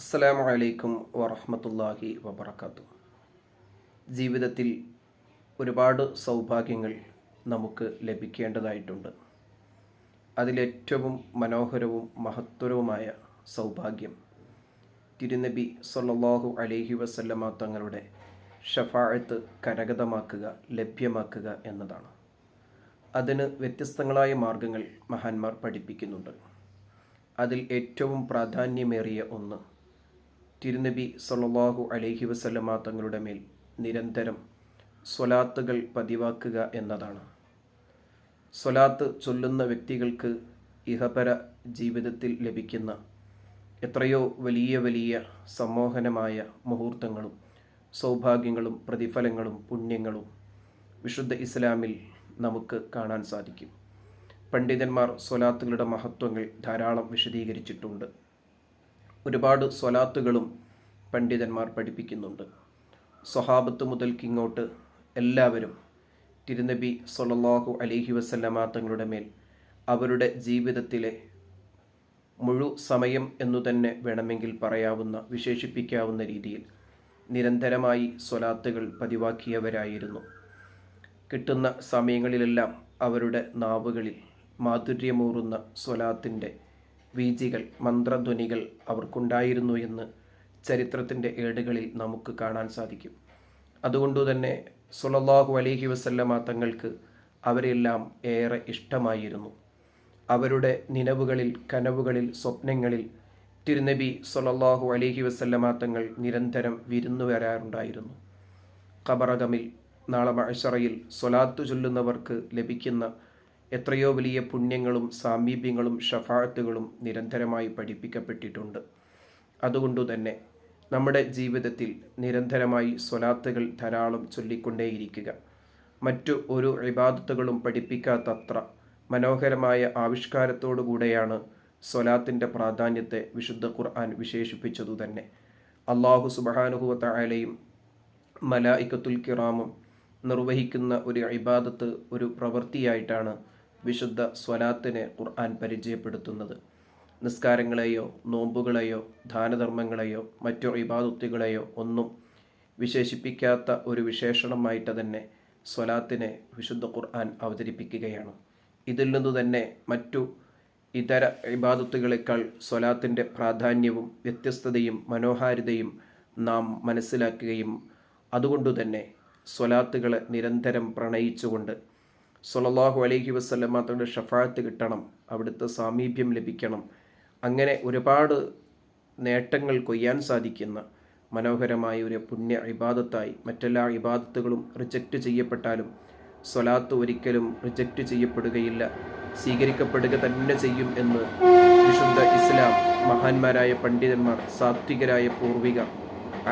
അസ്സലാമു അലൈക്കും വറഹമത്തല്ലാഹി വബർക്കാത്തു ജീവിതത്തിൽ ഒരുപാട് സൗഭാഗ്യങ്ങൾ നമുക്ക് ലഭിക്കേണ്ടതായിട്ടുണ്ട്. അതിലേറ്റവും മനോഹരവും മഹത്തരവുമായ സൗഭാഗ്യം തിരുനബി സൊല്ലാഹു അലൈഹി വസല്ലമ തങ്ങളുടെ ഷഫാഴത്ത് കരഗതമാക്കുക ലഭ്യമാക്കുക എന്നതാണ്. അതിന് വ്യത്യസ്തങ്ങളായ മാർഗങ്ങൾ മഹാന്മാർ പഠിപ്പിക്കുന്നുണ്ട്. അതിൽ ഏറ്റവും പ്രാധാന്യമേറിയ ഒന്ന് തിരുനബി സൊല്ലാഹു അലൈഹി വസല്ലമ തങ്ങളുടെ മേൽ നിരന്തരം സ്വലാത്തുകൾ പതിവാക്കുക എന്നതാണ്. സ്വലാത്ത് ചൊല്ലുന്ന വ്യക്തികൾക്ക് ഇഹപര ജീവിതത്തിൽ ലഭിക്കുന്ന എത്രയോ വലിയ വലിയ സമ്മോഹനമായ മുഹൂർത്തങ്ങളും സൗഭാഗ്യങ്ങളും പ്രതിഫലങ്ങളും പുണ്യങ്ങളും വിശുദ്ധ ഇസ്ലാമിൽ നമുക്ക് കാണാൻ സാധിക്കും. പണ്ഡിതന്മാർ സ്വലാത്തുകളുടെ മഹത്വങ്ങൾ ധാരാളം വിശദീകരിച്ചിട്ടുണ്ട്. ഒരുപാട് സ്വലാത്തുകളും പണ്ഡിതന്മാർ പഠിപ്പിക്കുന്നുണ്ട്. സ്വഹാബത്ത് മുതൽക്കിങ്ങോട്ട് എല്ലാവരും തിരുനബി സൊല്ലാഹു അലിഹി വസല്ലമ തങ്ങളുടെ മേൽ അവരുടെ ജീവിതത്തിലെ മുഴു സമയം എന്നു തന്നെ വേണമെങ്കിൽ പറയാവുന്ന വിശേഷിപ്പിക്കാവുന്ന രീതിയിൽ നിരന്തരമായി സ്വലാത്തുകൾ പതിവാക്കിയവരായിരുന്നു. കിട്ടുന്ന സമയങ്ങളിലെല്ലാം അവരുടെ നാവുകളിൽ മാധുര്യമൂറുന്ന സ്വലാത്തിന്റെ വീജികൾ മന്ത്രധ്വനികൾ അവർക്കുണ്ടായിരുന്നു എന്ന് ചരിത്രത്തിന്റെ ഏടുകളിൽ നമുക്ക് കാണാൻ സാധിക്കും. അതുകൊണ്ട് തന്നെ സുലല്ലാഹു അലഹി വസല്ലമ തങ്ങൾക്ക് അവരെല്ലാം ഏറെ ഇഷ്ടമായിരുന്നു. അവരുടെ നിലവുകളിൽ കനവുകളിൽ സ്വപ്നങ്ങളിൽ തിരുനബി സുലല്ലാഹു അലഹി വസല്ലമ തങ്ങൾ നിരന്തരം വിരുന്നു വരാറുണ്ടായിരുന്നു. ഖബറകമിൽ നാളെ മഴശറയിൽ സൊലാത്തു ചൊല്ലുന്നവർക്ക് ലഭിക്കുന്ന എത്രയോ വലിയ പുണ്യങ്ങളും സാമീപ്യങ്ങളും ഷഫാഴത്തുകളും നിരന്തരമായി പഠിപ്പിക്കപ്പെട്ടിട്ടുണ്ട്. അതുകൊണ്ടു തന്നെ നമ്മുടെ ജീവിതത്തിൽ നിരന്തരമായി സ്വലാത്തുകൾ ധാരാളം ചൊല്ലിക്കൊണ്ടേയിരിക്കുക. മറ്റു ഒരു ഇബാദത്തുകളും പഠിപ്പിക്കാത്തത്ര മനോഹരമായ ആവിഷ്കാരത്തോടുകൂടെയാണ് സ്വലാത്തിന്റെ പ്രാധാന്യത്തെ വിശുദ്ധ ഖുർആൻ വിശേഷിപ്പിച്ചതു തന്നെ. അള്ളാഹു സുബാനുഹുവത്ത ആലയും മലായിക്കത്തുൽ കിറാമും നിർവഹിക്കുന്ന ഒരു ഇബാദത്ത് ഒരു പ്രവൃത്തിയായിട്ടാണ് വിശുദ്ധ സ്വലാത്തിനെ ഖുർആൻ പരിചയപ്പെടുത്തുന്നത്. നിസ്കാരങ്ങളെയോ നോമ്പുകളെയോ ദാനധർമ്മങ്ങളെയോ മറ്റു ഇബാദുത്തികളെയോ ഒന്നും വിശേഷിപ്പിക്കാത്ത ഒരു വിശേഷണമായിട്ട് തന്നെ സ്വലാത്തിനെ വിശുദ്ധ ഖുർആൻ അവതരിപ്പിക്കുകയാണ്. ഇതിൽ നിന്നു തന്നെ മറ്റു ഇതര ഇബാദത്തുകളെക്കാൾ സ്വലാത്തിന്റെ പ്രാധാന്യവും വ്യത്യസ്തതയും മനോഹാരിതയും നാം മനസ്സിലാക്കുകയും അതുകൊണ്ടുതന്നെ സ്വലാത്തുകളെ നിരന്തരം പ്രണയിച്ചുകൊണ്ട് സൊലല്ലാഹു അലൈഹി വസ്ലമ തങ്ങളുടെ ഷഫാഴത്ത് കിട്ടണം അവിടുത്തെ സാമീപ്യം ലഭിക്കണം. അങ്ങനെ ഒരുപാട് നേട്ടങ്ങൾ കൊയ്യാൻ സാധിക്കുന്ന മനോഹരമായ ഒരു പുണ്യ ഇബാദത്തായി മറ്റെല്ലാ ഇബാദത്തുകളും റിജക്റ്റ് ചെയ്യപ്പെട്ടാലും സ്വലാത്ത് ഒരിക്കലും റിജക്റ്റ് ചെയ്യപ്പെടുകയില്ല. സ്വീകരിക്കപ്പെടുക തന്നെ ചെയ്യും എന്ന് വിശുദ്ധ ഇസ്ലാം മഹാന്മാരായ പണ്ഡിതന്മാർ സാത്വികരായ പൂർവികർ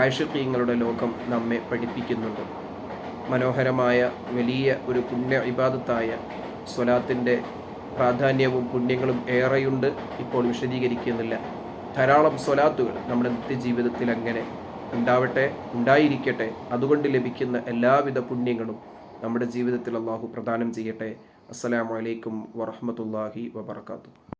ആഷിഖീങ്ങളുടെ ലോകം നമ്മെ പഠിപ്പിക്കുന്നുണ്ട്. മനോഹരമായ വലിയ ഒരു പുണ്യ ഇബാദത്തായ സ്വലാത്തിന്റെ പ്രാധാന്യവും പുണ്യങ്ങളും ഏറെയുണ്ട് ഇപ്പോൾ വിശദീകരിക്കുന്നില്ല. ധാരാളം സ്വലാത്തുകൾ നമ്മുടെ നിത്യജീവിതത്തിൽ അങ്ങനെ ഉണ്ടാവട്ടെ ഉണ്ടായിരിക്കട്ടെ. അതുകൊണ്ട് ലഭിക്കുന്ന എല്ലാവിധ പുണ്യങ്ങളും നമ്മുടെ ജീവിതത്തിൽ അള്ളാഹു പ്രദാനം ചെയ്യട്ടെ. അസ്സലാമലൈക്കും വറഹമത്തല്ലാഹി വബർക്കാത്തു